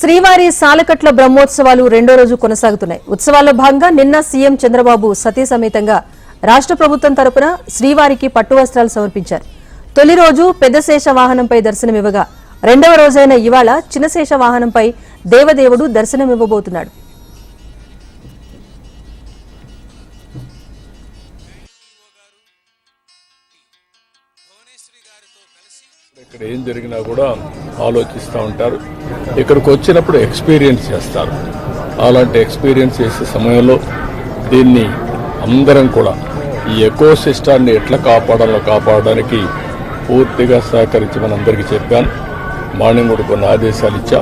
శ్రీవారి సాలకట్ల బ్రహ్మోత్సవాలు రెండో రోజు కొనసాగుతున్నాయి. ఉత్సవాల్లో భాగంగా నిన్న సీఎం చంద్రబాబు సతీ సమేతంగా రాష్ట్ర ప్రభుత్వం తరపున శ్రీవారికి పట్టు వస్త్రాలు సమర్పించారు. తొలి రోజు పెద్దశేష వాహనంపై దర్శనమివ్వగా రెండవ రోజైన ఇవాళ చిన్నశేష వాహనంపై దేవదేవుడు దర్శనమివ్వబోతున్నాడు. ఇక్కడ ఏం జరిగినా కూడా ఆలోచిస్తూ ఉంటారు. ఇక్కడికి వచ్చినప్పుడు ఎక్స్పీరియన్స్ చేస్తారు. అలాంటి ఎక్స్పీరియన్స్ చేసే సమయంలో దీన్ని అందరం కూడా ఈ ఎకో సిస్టాన్ని ఎట్లా కాపాడాలో కాపాడడానికి పూర్తిగా సహకరించి మనందరికీ చెప్పాను మార్నింగ్ కూడా కొన్ని ఆదేశాలు ఇచ్చా.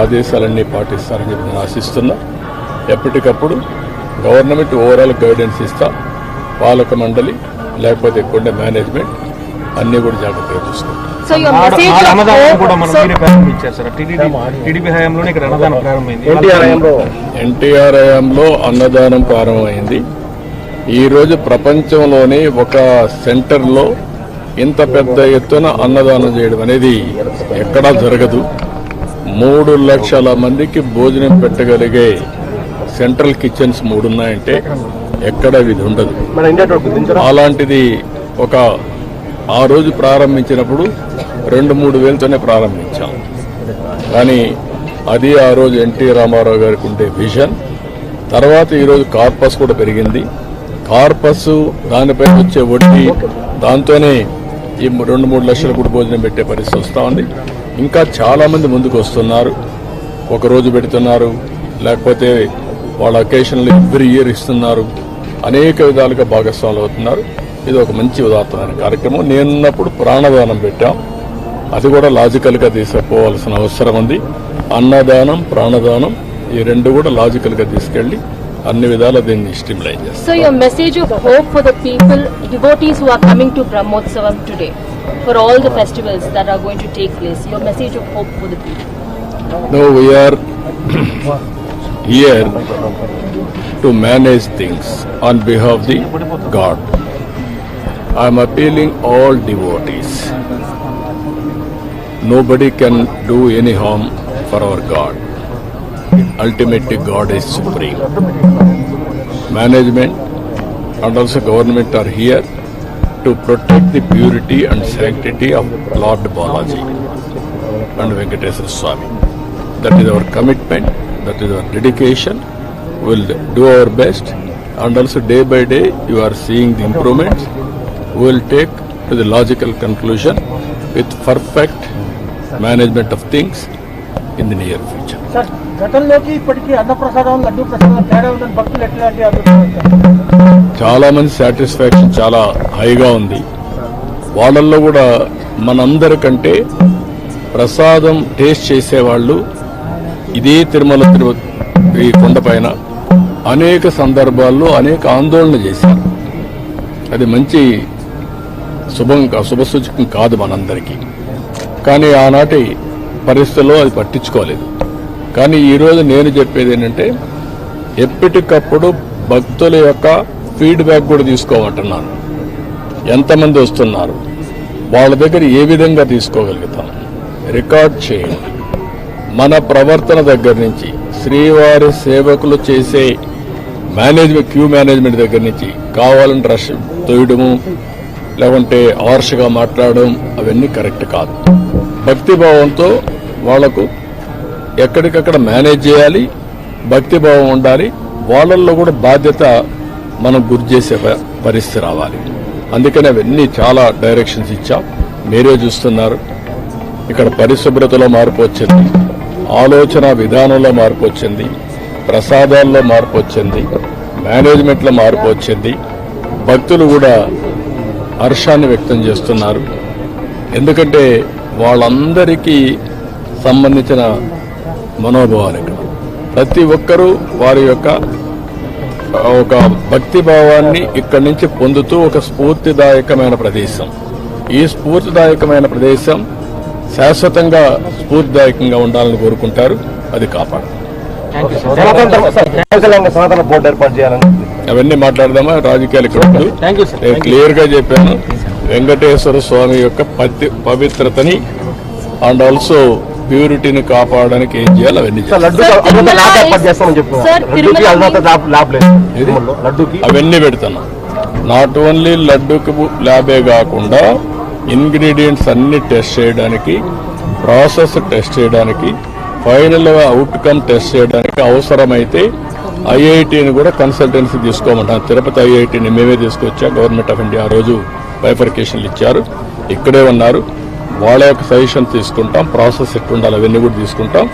ఆదేశాలన్నీ పాటిస్తారని చెప్పి నేను ఆశిస్తున్నా. ఎప్పటికప్పుడు గవర్నమెంట్ ఓవరాల్ గైడెన్స్ ఇస్తా. పాలక మండలి లేకపోతే కొండ మేనేజ్మెంట్ అన్నీ కూడా జాగ్రత్తగా చూసుకుంటాం సో యువర్ మెసేజ్ ఎన్టీఆర్ హయాంలో. అన్నదానం ప్రారంభమైంది. ఈ రోజు ప్రపంచంలోనే ఒక సెంటర్లో ఇంత పెద్ద ఎత్తున అన్నదానం చేయడం అనేది ఎక్కడా జరగదు. మూడు లక్షల మందికి భోజనం పెట్టగలిగే సెంట్రల్ కిచెన్స్ మూడున్నాయంటే ఎక్కడ ఇది ఉండదు. అలాంటిది ఒక ఆ రోజు ప్రారంభించినప్పుడు రెండు మూడు వేలతోనే ప్రారంభించాం. కానీ అది ఆ రోజు ఎన్టీ రామారావు గారికి ఉండే విజన్ తర్వాత ఈరోజు కార్పస్ కూడా పెరిగింది. కార్పస్ దానిపై వచ్చే వడ్డీ దాంతోనే ఈ రెండు మూడు లక్షలు కూడా భోజనం పెట్టే పరిస్థితి వస్తూ ఉంది. ఇంకా చాలామంది ముందుకు వస్తున్నారు. ఒక రోజు పెడుతున్నారు లేకపోతే వాళ్ళ అకేషన్లు ఎవ్రీ ఇయర్ ఇస్తున్నారు. అనేక విధాలుగా భాగస్వాములు అవుతున్నారు. ఇది ఒక మంచి ఉదాత్తమైన కార్యక్రమం. నేనున్నప్పుడు ప్రాణదానం పెట్టాం. అది కూడా లాజికల్గా తీసుకుపోవాల్సిన అవసరం ఉంది. అన్నదానం ప్రాణదానం ఈ రెండు కూడా లాజికల్గా తీసుకెళ్ళి అన్ని విధాల దీన్ని స్టిమ్లైన్ చేస్తాం. So your message of hope for the people devotees who are coming to Brahmotsavam today for all the festivals that are going to take place your message of hope for the people we are here to manage things on behalf of the God. I am appealing all devotees. Nobody can do any harm for our God. Ultimately, God is supreme. Management and also government are here to protect the purity and sanctity of Lord Balaji and Venkateswara Swami. That is our commitment, that is our dedication. We'll do our best and also day by day you are seeing the improvements. We'll take to the logical conclusion with perfect management of things in the near future. గతంలోకి ఇప్పటికీ అన్నప్రసాదం లడ్డు ప్రసాదం తేడా ఉందని భక్తులు ఎట్లాంటి చాలా మంది సాటిస్ఫాక్షన్ చాలా హైగా ఉంది. వాళ్ళల్లో కూడా మనందరికంటే ప్రసాదం టేస్ట్ చేసేవాళ్ళు ఇదే తిరుమల తిరుపతి కొండపైన అనేక సందర్భాల్లో అనేక ఆందోళన చేశారు. అది మంచి శుభం కా- శుభసూచకం కాదు మనందరికీ. కానీ ఆనాటి పరిస్థితుల్లో అది పట్టించుకోలేదు. కానీ ఈరోజు నేను చెప్పేది ఏంటంటే ఎప్పటికప్పుడు భక్తుల యొక్క ఫీడ్బ్యాక్ కూడా తీసుకోమంటున్నాను. ఎంతమంది వస్తున్నారు వాళ్ళ దగ్గర ఏ విధంగా తీసుకోగలుగుతాం? రికార్డ్ చేయండి. మన ప్రవర్తన దగ్గర నుంచి శ్రీవారి సేవకులు చేసే మేనేజ్మెంట్ క్యూ మేనేజ్మెంట్ దగ్గర నుంచి కావాలని రష్ తోయడము లేకుంటే ఆర్ష్గా మాట్లాడడం అవన్నీ కరెక్ట్ కాదు. భక్తిభావంతో వాళ్ళకు ఎక్కడికక్కడ మేనేజ్ చేయాలి భక్తిభావం ఉండాలి వాళ్ళల్లో కూడా బాధ్యత మనం గుర్తు చేసే ప- పరిస్థితి రావాలి. అందుకని అవన్నీ చాలా డైరెక్షన్స్ ఇచ్చాం. మీరే చూస్తున్నారు. ఇక్కడ పరిశుభ్రతలో మార్పు వచ్చింది. ఆలోచన విధానంలో మార్పు వచ్చింది. ప్రసాదాల్లో మార్పు వచ్చింది. మేనేజ్మెంట్లో మార్పు వచ్చింది. భక్తులు కూడా హర్షాన్ని వ్యక్తం చేస్తున్నారు. ఎందుకంటే వాళ్ళందరికీ సంబంధించిన మనోభావాలు ఇక్కడ. ప్రతి ఒక్కరూ వారి యొక్క ఒక భక్తి భావాన్ని ఇక్కడి నుంచి పొందుతూ ఒక స్ఫూర్తిదాయకమైన ప్రదేశం. ఈ స్ఫూర్తిదాయకమైన ప్రదేశం శాశ్వతంగా స్ఫూర్తిదాయకంగా ఉండాలని కోరుకుంటారు. అది కాపాడు సనాతన బోర్డు ఏర్పాటు చేయాలని అవన్నీ మాట్లాడదామా? రాజకీయాలు ఇక్కడ నేను క్లియర్గా చెప్పాను. వెంకటేశ్వర స్వామి యొక్క పతి పవిత్రతని అండ్ ఆల్సో ప్యూరిటీని కాపాడడానికి ఏం చేయాలి అవన్నీ అవన్నీ పెడుతున్నాం నాట్ ఓన్లీ లడ్డుకు ల్యాబే కాకుండా ఇంగ్రీడియంట్స్ అన్ని టెస్ట్ చేయడానికి ప్రాసెస్ టెస్ట్ చేయడానికి ఫైనల్ అవుట్కమ్ టెస్ట్ చేయడానికి అవసరమైతే ఐఐటిని కూడా కన్సల్టెన్సీ తీసుకోమంటాం తిరుపతి ఐఐటిని మేమే తీసుకొచ్చా గవర్నమెంట్ ఆఫ్ ఇండియా ఆ రోజు బైఫర్కేషన్లు ఇచ్చారు. ఇక్కడే ఉన్నారు. వాళ్ళ యొక్క సజెషన్ తీసుకుంటాం ప్రాసెస్ ఎట్టుండాలి అవన్నీ కూడా తీసుకుంటాం.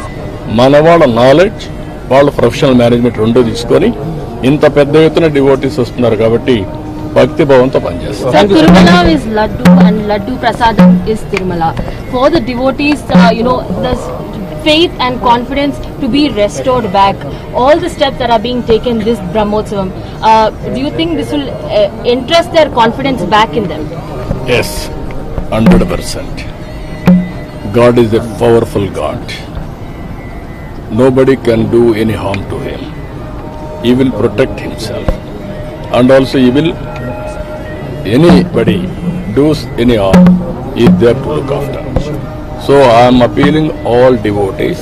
మన వాళ్ళ నాలెడ్జ్ వాళ్ళ ప్రొఫెషనల్ మేనేజ్మెంట్ రెండు తీసుకొని ఇంత పెద్ద ఎత్తున డివోటీస్ వస్తున్నారు కాబట్టి భక్తి భావంతో పనిచేస్తాం. faith and confidence to be restored back. All the steps that are being taken this Brahmotsavam, uh, do you think this will uh, interest their confidence back in them? Yes, 100%. God is a powerful God. Nobody can do any harm to him. He will protect himself. And also he will, anybody does any harm, he there to look after. So I am appealing all devotees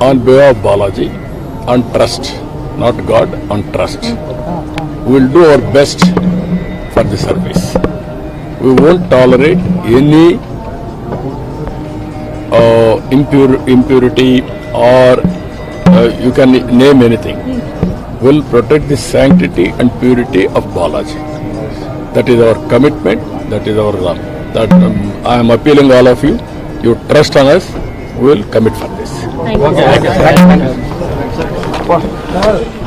on behalf of Balaji on trust, not God, on trust. We will do our best for the service. We won't tolerate any uh, impurity or uh, you can name anything. We'll protect the sanctity and purity of Balaji. That is our commitment, that is our love. That um, I am appealing all of you. You trust on us. We will commit for this. Thank you. sir. Thank you.